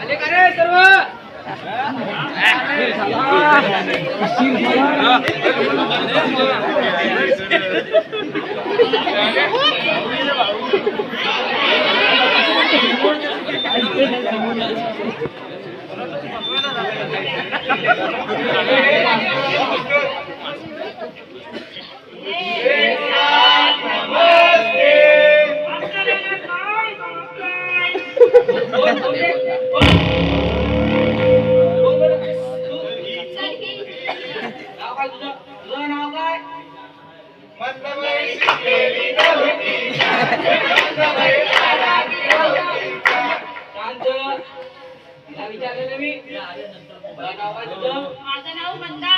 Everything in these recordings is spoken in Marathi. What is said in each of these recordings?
आले का रे सर्व माझं नाव मंदा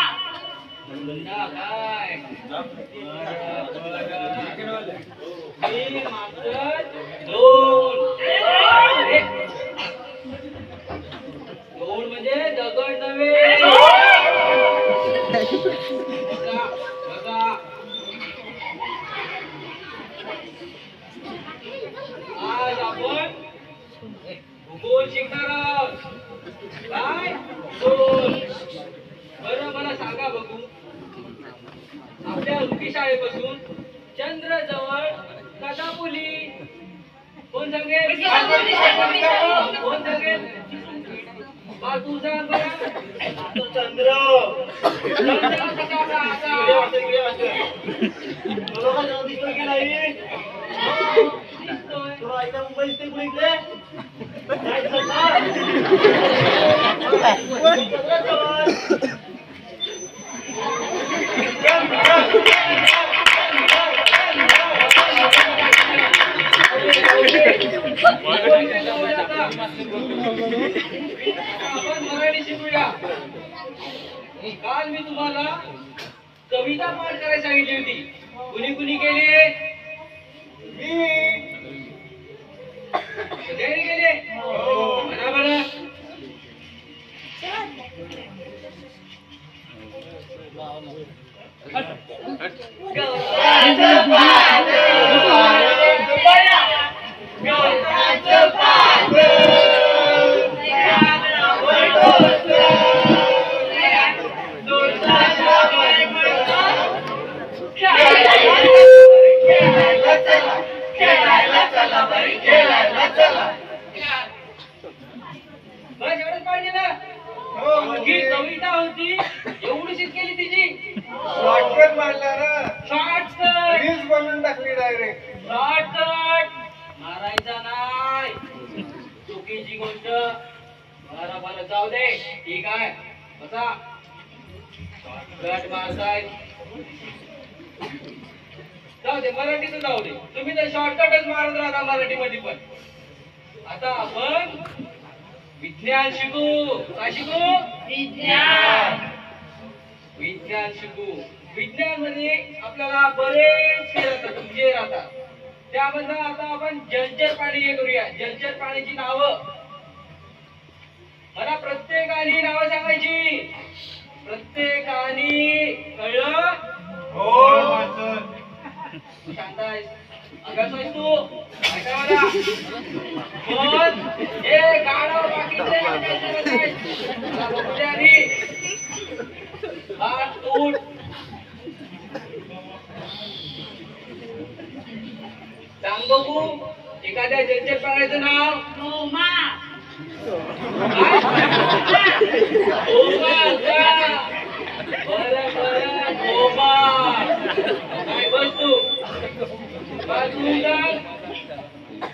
मुन्ना काय. मी दोन म्हणजे दगड नव्हे. आज आपण भूगोल शिकणार आहोत काय भूगोल बरं मला सांगा बघू आपल्या उंटी शाळेपासून चंद्र जवळ कदापुली कोण सांगेल कोण सांगेल चंद्र. आपण मराठी शिकूया काल मी तुम्हाला कविता पाठ करायला सांगितली होती कुणी कुणी केली मी सगळ्यांनी केले म्हणा बरं बस कविता होती. एवढीशीच केली तिची. शॉर्टकट मारला ना शॉर्टकट रील्स बनवून टाकली डायरेक्ट शॉर्टकट मारायचा नाही. चुकीची गोष्ट. बरं बरं जाऊ दे. ठीक आहे. बसा. शॉर्टकट मारताय जाऊ दे मराठीतून जाऊ दे. तुम्ही तर शॉर्टकटच मारत राहता मराठीमध्ये पण. आता आपण विज्ञान शिकू. काय शिकू? विज्ञान. विज्ञान शिकू. विज्ञानमध्ये आपल्याला बरेच हे राहतात राहतात. त्यामधलं आता आपण जलचर प्राणी हे करूया. जलचर प्राण्याची नावं. मला प्रत्येकाने नावं सांगायची. प्रत्येकाने कळलं? हो शांत आहेस. अभ्यास आहेस तू? ऐका एखाद्या जलचर प्राण्याचं नाव रोमा काय? गोमांस का? बरं, बरं, गोमांस. काय बस तू बस तू सांग. बांगडा नीट, नीट, नीट. असा नाही. असं राहायचं. बांगडा. असू दे, असू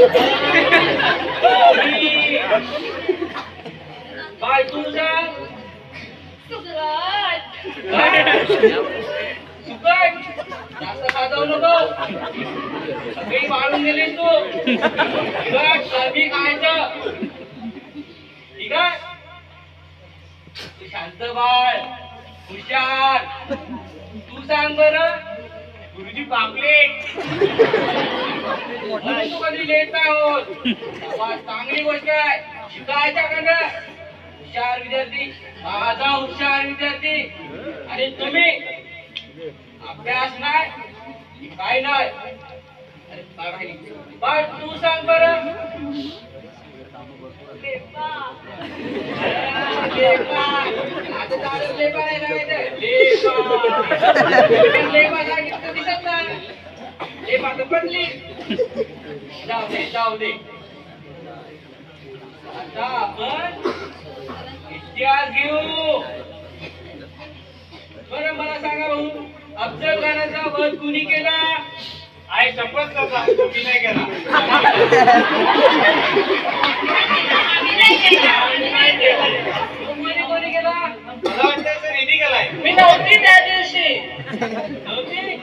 काय? सुकट जास्त खाजावू नको सगळी वाळून तू खायचं ठीक आहे शांत बाळ हुशार तू सांग बर गुरुजी पापलेट कधी लिहित आहोत. चांगली गोष्ट आहे. शिकायच्या कडे हुशार विद्यार्थी. माझा हुशार विद्यार्थी. आणि तुम्ही? अभ्यास नाही. काय नाही. तू सांग बरं. जाऊ दे जाऊ दे आता आपण इतिहास घेऊ बरं मला सांगा भाऊ अफजल खानाचा वध कुणी केला आई शपथ कसा तुम्ही नाही केला कोणी कोणी केला. मला वाटतं सर मी नव्हती त्या दिवशी. नव्हती?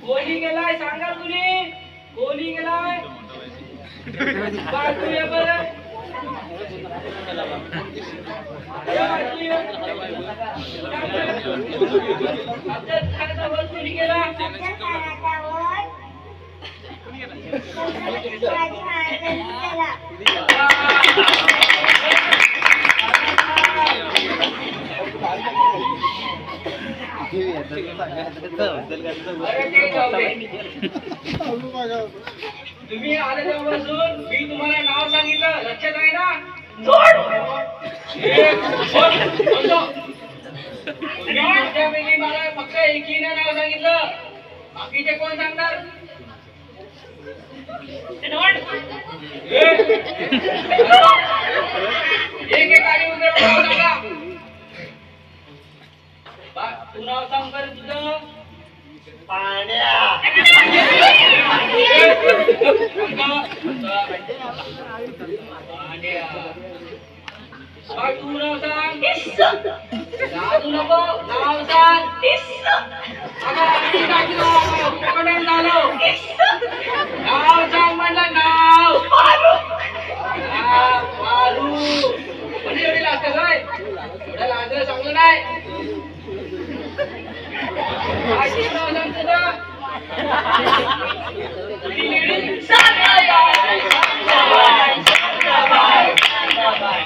कोणी गेलाय? सांगा तुम्ही कोणी गेलाय? बाळ तू ये. बरं कोणी केला तुम्ही आले तेव्हापासून मी तुम्हाला नाव सांगितलं. लक्षात आहे ना? तुमच्यापैकी मला फक्त एकीनं नाव सांगितलं. बाकीचे कोण सांगणार? एक एक आली आणि उद्या नाव सांगा बा- तू नाव सांग बरं तुझं तू नाव सांग शांताबाई, शांताबाई, शांताबाई, शांताबाई.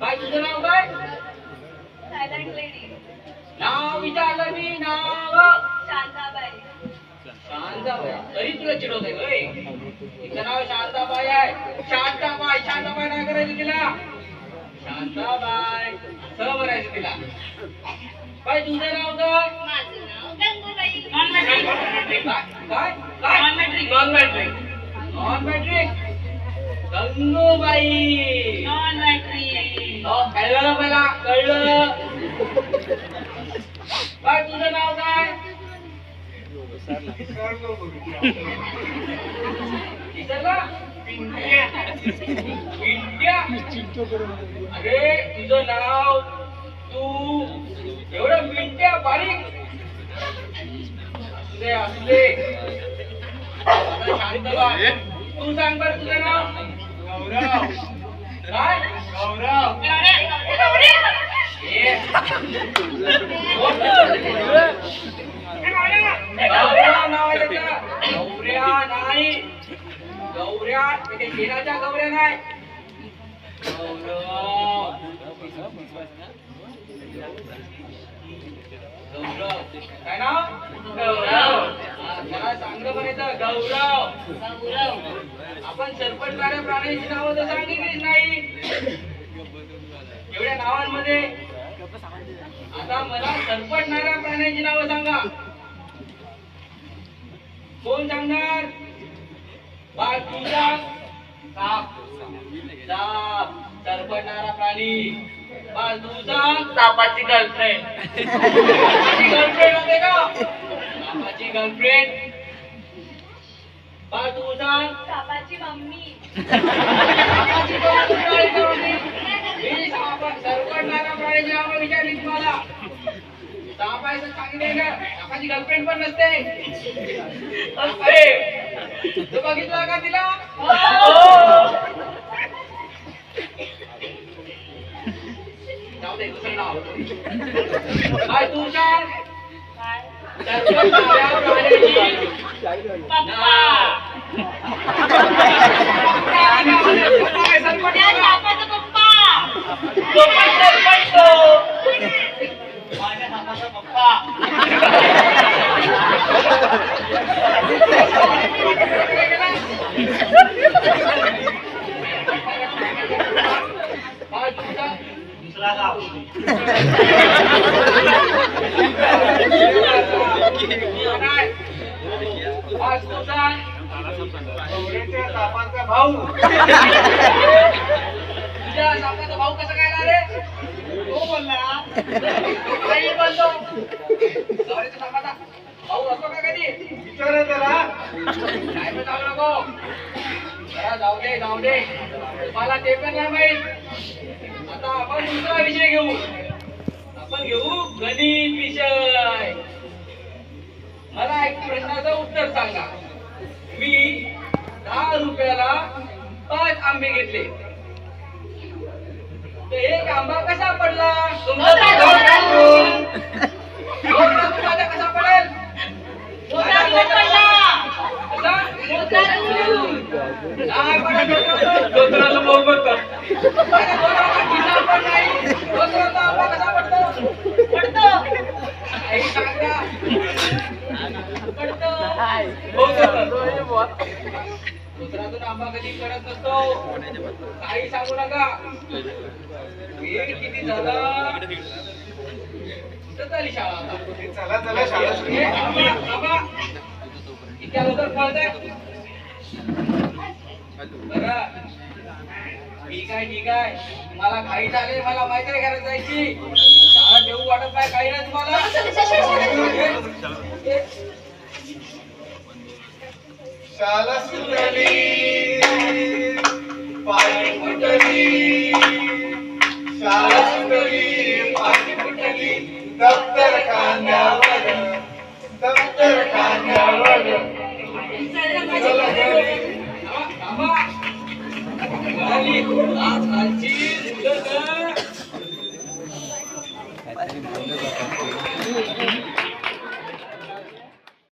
काय? तुझं नाव काय नाव विचारलं मी नाव? शांताबाई. तरी तुला चिडवत आहे तिचं नाव शांताबाई आहे. शांताबाई शांताबाई काय करायचं तिला. शांताबाई स म्हणायचं तिला. काय तुझं नाव काय काय non matric non matric non matric हो, कळलं ना मला कळलं. काय तुझं नाव काय? अरे तुझं नाव तू एवढं मिंट्या बारीक. असू दे असू दे आता शांत. तू सांग बरं तुझं नाव. गौऱ्या नाही. गौऱ्या नाही. गौरव. गौरव काय गौरव. चांगलं म्हणायचं गौरव. आपण सरपटणाऱ्या प्राण्यांची नावं तर सांगितलीच नाही. एवढ्या नावांमध्ये. आता मला सरपटणाऱ्या प्राण्यांची नावं सांगा. कोण सांगणार? बाळ तू साप. साप सरपटणारा प्राणी. बाळ तू सांग सापाची गर्लफ्रेंड गर्लफ्रेंड होते का? सापाची गर्लफ्रेंड सापाची मम्मी. होती. मी विचारली तुम्हाला. बाकी नाही का? काकाची गर्लफ्रेंड पण नसते. असते. तू बघितला का तिला? दुसरं नाव काय? तू सांग सरपंच सरपंच त्या का? सापाचा पप्पा तो पण सरपंच. माझ्या हाताचा पप्पा काय तू सांग? दुसरा गाव काय? काय तू सांग? गौरीच्या सापांचा भाऊ तुझ्या भाऊ कसा काय रे तो बोलला काही बोलतो भाऊ असतो का कधी विचारा जरा काय पण जाऊ नको जरा जाऊ दे जाऊ दे मला ते पण नाही माहीत. आता आपण दुसरा विषय घेऊ. आपण घेऊ? गणित विषय. मला एक प्रश्नाचं उत्तर सांगा. मी दहा रुपयाला पाच आंबे घेतले. तर एक आंबा कसा पडला? तुमचा मोठा माझा कसा पडेल? मोठा दूध पडला कसा? मोठा दूध काय पडलं डोक्यावर? डोक्याला मऊ पडतं. अरे डोक्याला खिसा पण नाही. डोक्याला आंबा कसा पडतो? पडतो आई सांगा. पडतो हो सर. दुसरातून आंबा कधी पडत नसतो काही सांगू नका वेळ किती झाला कुठं झाली शाळा? चला चला शाळा. इतक्या लवकर पळताय? बरं. ठीक आहे ठीक आहे मला घाई झाली मला माहिती आहे घरात जायची शाळा ठेवू वाटत नाही काही नाही तुम्हाला शाळा सुटली